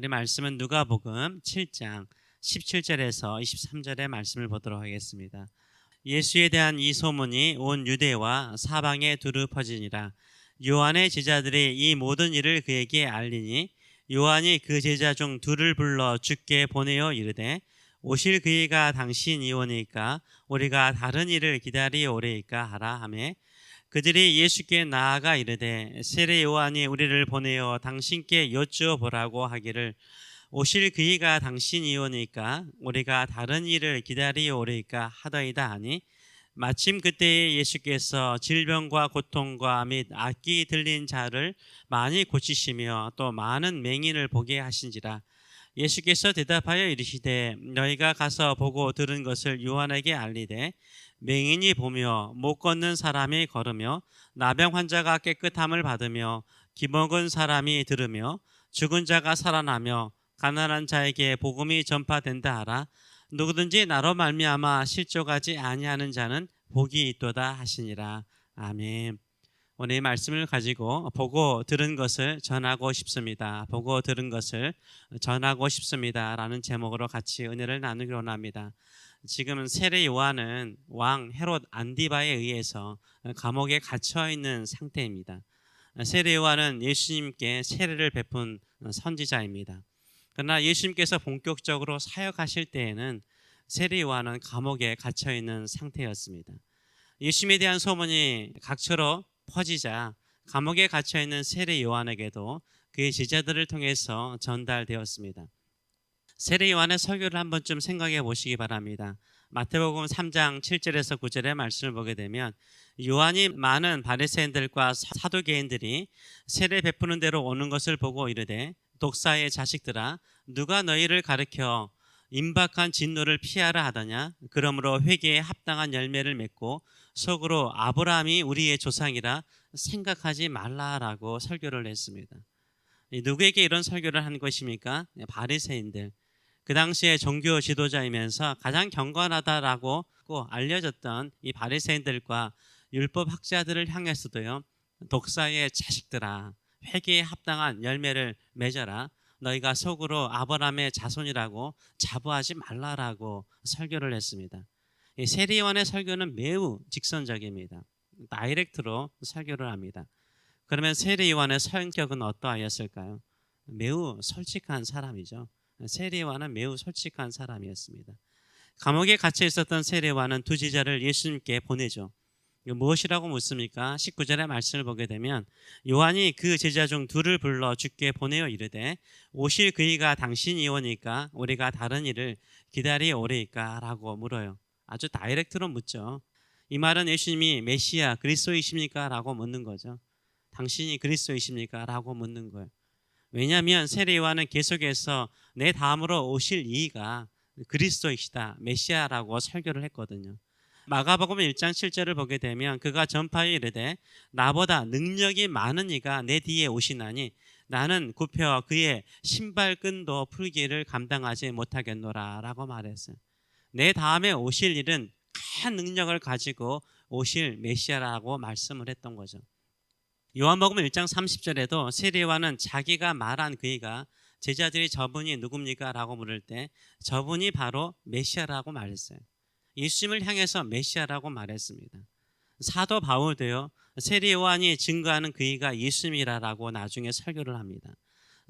우리 말씀은 누가복음 7장 17절에서 23절의 말씀을 보도록 하겠습니다. 예수에 대한 이 소문이 온 유대와 사방에 두루 퍼지니라. 요한의 제자들이 이 모든 일을 그에게 알리니 요한이 그 제자 중 둘을 불러 죽게 보내어 이르되 오실 그이가 당신 이 오니까 우리가 다른 일을 기다리어 오래이까 하라 하매 그들이 예수께 나아가 이르되 세례 요한이 우리를 보내어 당신께 여쭈어 보라고 하기를 오실 그이가 당신이 오니까 우리가 다른 일을 기다리어 오래이까 하더이다 하니 마침 그때에 예수께서 질병과 고통과 및 악기 들린 자를 많이 고치시며 또 많은 맹인을 보게 하신지라 예수께서 대답하여 이르시되 너희가 가서 보고 들은 것을 요한에게 알리되 맹인이 보며 못 걷는 사람이 걸으며 나병 환자가 깨끗함을 받으며 기먹은 사람이 들으며 죽은 자가 살아나며 가난한 자에게 복음이 전파된다 하라 누구든지 나로 말미암아 실족하지 아니하는 자는 복이 있도다 하시니라 아멘. 오늘 이 말씀을 가지고 보고 들은 것을 전하고 싶습니다. 보고 들은 것을 전하고 싶습니다 라는 제목으로 같이 은혜를 나누기 원합니다. 지금 세례 요한은 왕 헤롯 안디바에 의해서 감옥에 갇혀 있는 상태입니다. 세례 요한은 예수님께 세례를 베푼 선지자입니다. 그러나 예수님께서 본격적으로 사역하실 때에는 세례 요한은 감옥에 갇혀 있는 상태였습니다. 예수님에 대한 소문이 각처로 퍼지자 감옥에 갇혀 있는 세례 요한에게도 그의 제자들을 통해서 전달되었습니다. 세례 요한의 설교를 한 번쯤 생각해 보시기 바랍니다. 마태복음 3장 7절에서 9절의 말씀을 보게 되면 요한이 많은 바리새인들과 사두개인들이 세례 베푸는 대로 오는 것을 보고 이르되 독사의 자식들아 누가 너희를 가르켜 임박한 진노를 피하라 하더냐 그러므로 회개에 합당한 열매를 맺고 속으로 아브라함이 우리의 조상이라 생각하지 말라라고 설교를 했습니다. 누구에게 이런 설교를 한 것입니까? 바리새인들. 그 당시에 종교 지도자이면서 가장 경건하다라고 알려졌던 이 바리새인들과 율법 학자들을 향해서도요. 독사의 자식들아 회개에 합당한 열매를 맺어라. 너희가 속으로 아브라함의 자손이라고 자부하지 말라라고 설교를 했습니다. 세리원의 설교는 매우 직선적입니다. 다이렉트로 설교를 합니다. 그러면 세리원의 성격은 어떠하였을까요? 매우 솔직한 사람이죠. 세리와는 매우 솔직한 사람이었습니다. 감옥에 갇혀 있었던 세리와는 두 제자를 예수님께 보내죠. 무엇이라고 묻습니까? 19절의 말씀을 보게 되면 요한이 그 제자 중 둘을 불러 죽게 보내어 이르되 오실 그이가 당신이 오니까 우리가 다른 일을 기다리 오래이까 라고 물어요. 아주 다이렉트로 묻죠. 이 말은 예수님이 메시아 그리스도이십니까? 라고 묻는 거죠. 당신이 그리스도이십니까? 라고 묻는 거예요. 왜냐하면 세례요한은 계속해서 내 다음으로 오실 이가 그리스도이시다 메시아라고 설교를 했거든요. 마가복음 1장 7절을 보게 되면 그가 전파에 이르되 나보다 능력이 많은 이가 내 뒤에 오시나니 나는 굽혀 그의 신발끈도 풀기를 감당하지 못하겠노라라고 말했어요. 내 다음에 오실 일은 큰 능력을 가지고 오실 메시아라고 말씀을 했던 거죠. 요한복음 1장 30절에도 세례와는 자기가 말한 그이가 제자들이 저분이 누굽니까? 라고 물을 때 저분이 바로 메시아라고 말했어요. 예수님을 향해서 메시아라고 말했습니다. 사도 바울도요. 세례 요한이 증거하는 그이가 예수님이라라고 나중에 설교를 합니다.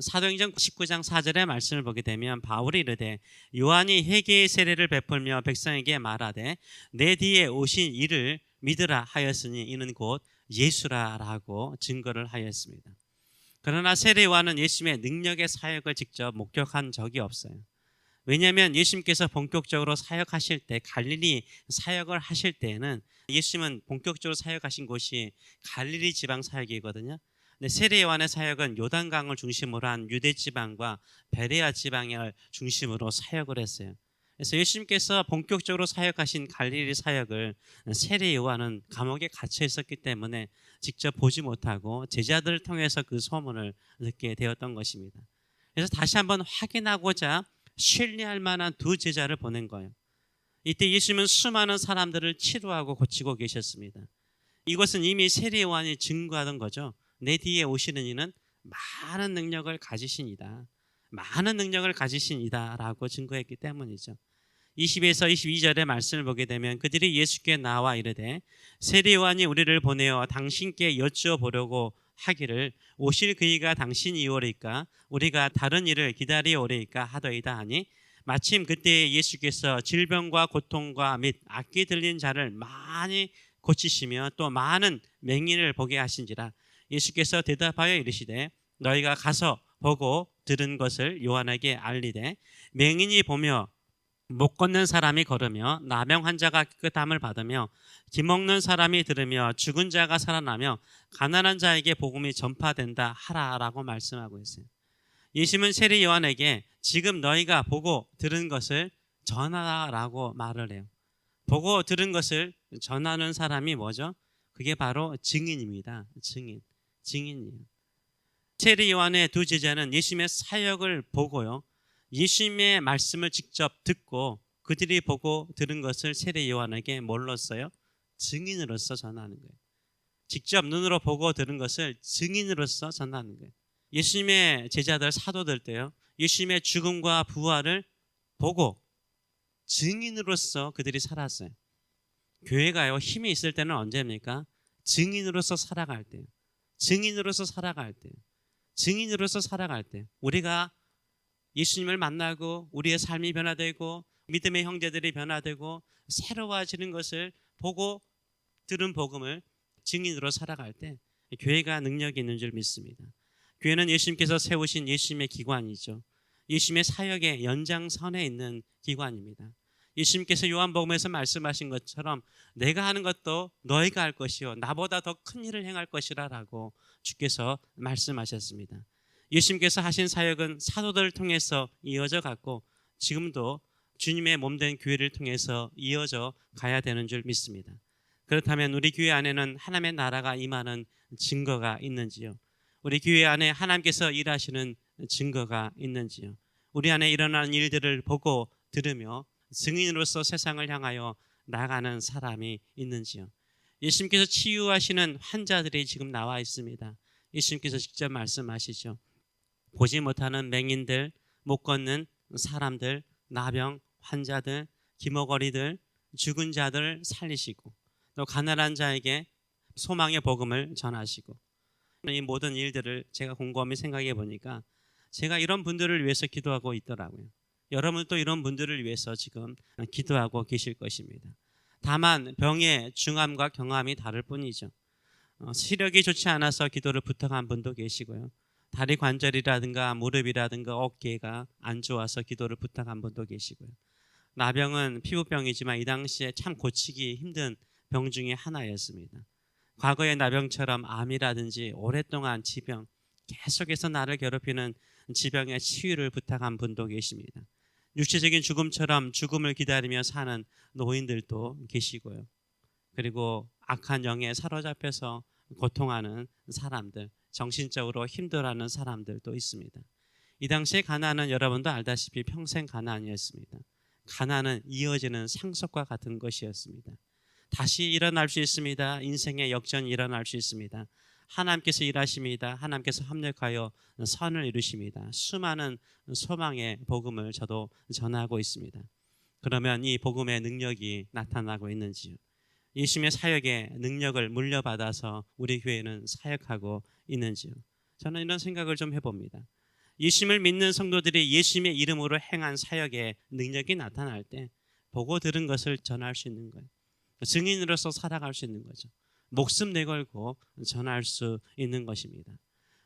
사도행전 19장 4절의 말씀을 보게 되면 바울이 이르되 요한이 회개의 세례를 베풀며 백성에게 말하되 내 뒤에 오신 이를 믿으라 하였으니 이는 곧 예수라라고 증거를 하였습니다. 그러나 세례 요한은 예수님의 능력의 사역을 직접 목격한 적이 없어요. 왜냐하면 예수님께서 본격적으로 사역하실 때 갈릴리 사역을 하실 때에는 예수님은 본격적으로 사역하신 곳이 갈릴리 지방 사역이거든요. 근데 세례 요한의 사역은 요단강을 중심으로 한 유대 지방과 베레아 지방을 중심으로 사역을 했어요. 그래서 예수님께서 본격적으로 사역하신 갈릴리 사역을 세례 요한은 감옥에 갇혀 있었기 때문에 직접 보지 못하고 제자들을 통해서 그 소문을 듣게 되었던 것입니다. 그래서 다시 한번 확인하고자 신뢰할 만한 두 제자를 보낸 거예요. 이때 예수님은 수많은 사람들을 치료하고 고치고 계셨습니다. 이것은 이미 세례 요한이 증거하던 거죠. 내 뒤에 오시는 이는 많은 능력을 가지신 이다. 많은 능력을 가지신 이다라고 증거했기 때문이죠. 20에서 22절의 말씀을 보게 되면 그들이 예수께 나와 이르되 세리요한이 우리를 보내어 당신께 여쭈어보려고 하기를 오실 그이가 당신이 오리까? 우리가 다른 일을 기다리오리까 하더이다 하니 마침 그때 예수께서 질병과 고통과 및 악기 들린 자를 많이 고치시며 또 많은 맹인을 보게 하신지라 예수께서 대답하여 이르시되 너희가 가서 보고 들은 것을 요한에게 알리되 맹인이 보며 못 걷는 사람이 걸으며 나병 환자가 깨끗함을 받으며 기먹는 사람이 들으며 죽은 자가 살아나며 가난한 자에게 복음이 전파된다 하라라고 말씀하고 있어요. 예수님은 세리 요한에게 지금 너희가 보고 들은 것을 전하라고 말을 해요. 보고 들은 것을 전하는 사람이 뭐죠? 그게 바로 증인입니다. 증인. 증인이에요. 세리 요한의 두 제자는 예수님의 사역을 보고요. 예수님의 말씀을 직접 듣고 그들이 보고 들은 것을 세례 요한에게 뭘로써요? 증인으로서 전하는 거예요. 직접 눈으로 보고 들은 것을 증인으로서 전하는 거예요. 예수님의 제자들 사도들 때요. 예수님의 죽음과 부활을 보고 증인으로서 그들이 살았어요. 교회가요 힘이 있을 때는 언제입니까? 증인으로서 살아갈 때요. 증인으로서 살아갈 때요. 증인으로서 살아갈 때 우리가 예수님을 만나고 우리의 삶이 변화되고 믿음의 형제들이 변화되고 새로워지는 것을 보고 들은 복음을 증인으로 살아갈 때 교회가 능력이 있는 줄 믿습니다. 교회는 예수님께서 세우신 예수님의 기관이죠. 예수님의 사역의 연장선에 있는 기관입니다. 예수님께서 요한복음에서 말씀하신 것처럼 내가 하는 것도 너희가 할 것이요 나보다 더 큰 일을 행할 것이라라고 주께서 말씀하셨습니다. 예수님께서 하신 사역은 사도들을 통해서 이어져 갔고 지금도 주님의 몸 된 교회를 통해서 이어져 가야 되는 줄 믿습니다. 그렇다면 우리 교회 안에는 하나님의 나라가 임하는 증거가 있는지요? 우리 교회 안에 하나님께서 일하시는 증거가 있는지요? 우리 안에 일어나는 일들을 보고 들으며 증인으로서 세상을 향하여 나가는 사람이 있는지요? 예수님께서 치유하시는 환자들이 지금 나와 있습니다. 예수님께서 직접 말씀하시죠. 보지 못하는 맹인들, 못 걷는 사람들, 나병 환자들, 기머거리들, 죽은 자들 살리시고 또 가난한 자에게 소망의 복음을 전하시고 이 모든 일들을 제가 곰곰이 생각해 보니까 제가 이런 분들을 위해서 기도하고 있더라고요. 여러분도 이런 분들을 위해서 지금 기도하고 계실 것입니다. 다만 병의 중함과 경함이 다를 뿐이죠. 어, 시력이 좋지 않아서 기도를 부탁한 분도 계시고요. 다리 관절이라든가 무릎이라든가 어깨가 안 좋아서 기도를 부탁한 분도 계시고요. 나병은 피부병이지만 이 당시에 참 고치기 힘든 병 중에 하나였습니다. 과거의 나병처럼 암이라든지 오랫동안 지병, 계속해서 나를 괴롭히는 지병의 치유를 부탁한 분도 계십니다. 육체적인 죽음처럼 죽음을 기다리며 사는 노인들도 계시고요. 그리고 악한 영에 사로잡혀서 고통하는 사람들, 정신적으로 힘들어하는 사람들도 있습니다. 이 당시에 가난은 여러분도 알다시피 평생 가난이었습니다. 가난은 이어지는 상속과 같은 것이었습니다. 다시 일어날 수 있습니다. 인생의 역전이 일어날 수 있습니다. 하나님께서 일하십니다. 하나님께서 합력하여 선을 이루십니다. 수많은 소망의 복음을 저도 전하고 있습니다. 그러면 이 복음의 능력이 나타나고 있는지요? 예수님의 사역의 능력을 물려받아서 우리 교회는 사역하고 있는지요? 저는 이런 생각을 좀 해봅니다. 예수님을 믿는 성도들이 예수님의 이름으로 행한 사역의 능력이 나타날 때 보고 들은 것을 전할 수 있는 거예요. 증인으로서 살아갈 수 있는 거죠. 목숨 내걸고 전할 수 있는 것입니다.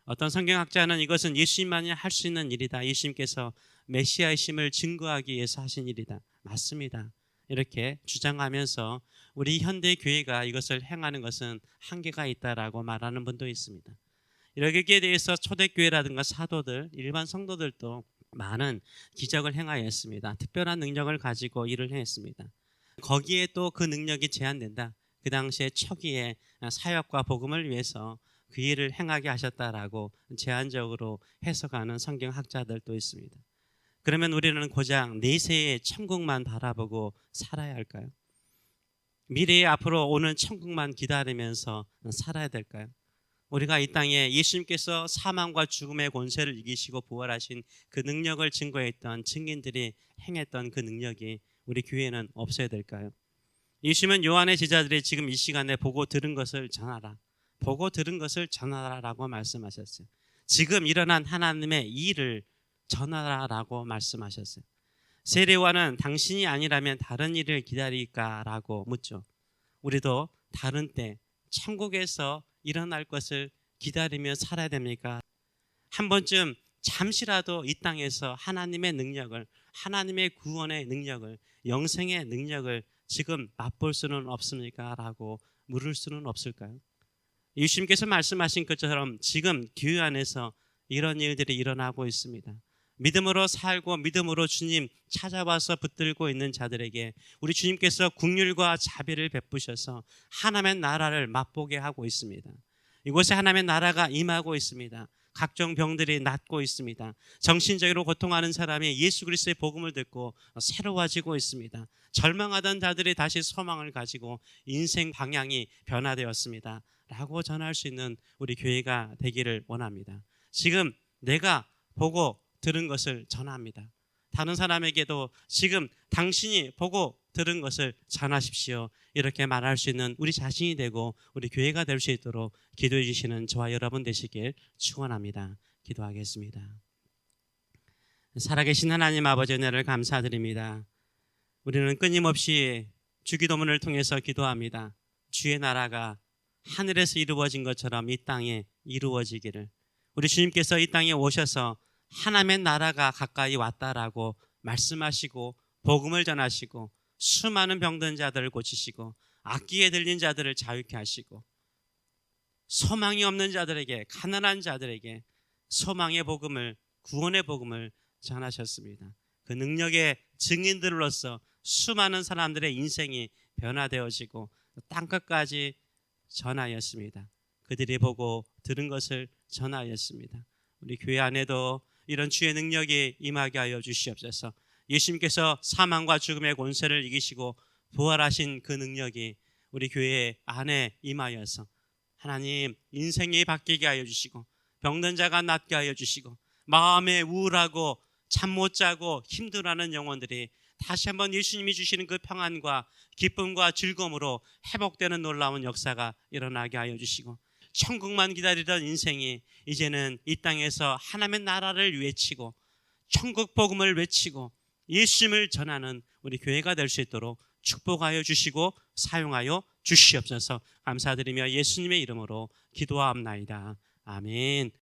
어떤 성경학자는 이것은 예수님만이 할 수 있는 일이다. 예수님께서 메시아이심을 증거하기 위해서 하신 일이다. 맞습니다. 이렇게 주장하면서 우리 현대 교회가 이것을 행하는 것은 한계가 있다라고 말하는 분도 있습니다. 이러기에 대해서 초대교회라든가 사도들, 일반 성도들도 많은 기적을 행하였습니다. 특별한 능력을 가지고 일을 했습니다. 거기에 또 그 능력이 제한된다. 그 당시에 초기에 사역과 복음을 위해서 그 일을 행하게 하셨다라고 제한적으로 해석하는 성경학자들도 있습니다. 그러면 우리는 고장 내세의 천국만 바라보고 살아야 할까요? 미래에 앞으로 오는 천국만 기다리면서 살아야 될까요? 우리가 이 땅에 예수님께서 사망과 죽음의 권세를 이기시고 부활하신 그 능력을 증거했던 증인들이 행했던 그 능력이 우리 교회는 없어야 될까요? 예수님은 요한의 제자들이 지금 이 시간에 보고 들은 것을 전하라. 보고 들은 것을 전하라라고 말씀하셨어요. 지금 일어난 하나님의 일을 전하라라고 말씀하셨어요. 세례와는 당신이 아니라면 다른 일을 기다릴까라고 묻죠. 우리도 다른 때 천국에서 일어날 것을 기다리며 살아야 됩니까? 한 번쯤 잠시라도 이 땅에서 하나님의 능력을 하나님의 구원의 능력을 영생의 능력을 지금 맛볼 수는 없습니까? 라고 물을 수는 없을까요? 예수님께서 말씀하신 것처럼 지금 교회 안에서 이런 일들이 일어나고 있습니다. 믿음으로 살고 믿음으로 주님 찾아와서 붙들고 있는 자들에게 우리 주님께서 국률과 자비를 베푸셔서 하나님의 나라를 맛보게 하고 있습니다. 이곳에 하나님의 나라가 임하고 있습니다. 각종 병들이 낫고 있습니다. 정신적으로 고통하는 사람이 예수 그리스도의 복음을 듣고 새로워지고 있습니다. 절망하던 자들이 다시 소망을 가지고 인생 방향이 변화되었습니다. 라고 전할 수 있는 우리 교회가 되기를 원합니다. 지금 내가 보고 들은 것을 전합니다. 다른 사람에게도 지금 당신이 보고 들은 것을 전하십시오. 이렇게 말할 수 있는 우리 자신이 되고 우리 교회가 될 수 있도록 기도해 주시는 저와 여러분 되시길 축원합니다. 기도하겠습니다. 살아계신 하나님 아버지 은혜를 감사드립니다. 우리는 끊임없이 주기도문을 통해서 기도합니다. 주의 나라가 하늘에서 이루어진 것처럼 이 땅에 이루어지기를 우리 주님께서 이 땅에 오셔서 하나님의 나라가 가까이 왔다라고 말씀하시고 복음을 전하시고 수많은 병든 자들을 고치시고 악기에 들린 자들을 자유케 하시고 소망이 없는 자들에게 가난한 자들에게 소망의 복음을 구원의 복음을 전하셨습니다. 그 능력의 증인들로서 수많은 사람들의 인생이 변화되어지고 땅 끝까지 전하였습니다. 그들이 보고 들은 것을 전하였습니다. 우리 교회 안에도 이런 주의 능력이 임하게 하여 주시옵소서. 예수님께서 사망과 죽음의 권세를 이기시고 부활하신 그 능력이 우리 교회 안에 임하여서 하나님 인생이 바뀌게 하여 주시고 병든 자가 낫게 하여 주시고 마음에 우울하고 잠 못 자고 힘들어하는 영혼들이 다시 한번 예수님이 주시는 그 평안과 기쁨과 즐거움으로 회복되는 놀라운 역사가 일어나게 하여 주시고 천국만 기다리던 인생이 이제는 이 땅에서 하나님의 나라를 외치고 천국 복음을 외치고 예수님을 전하는 우리 교회가 될 수 있도록 축복하여 주시고 사용하여 주시옵소서 감사드리며 예수님의 이름으로 기도하옵나이다. 아멘.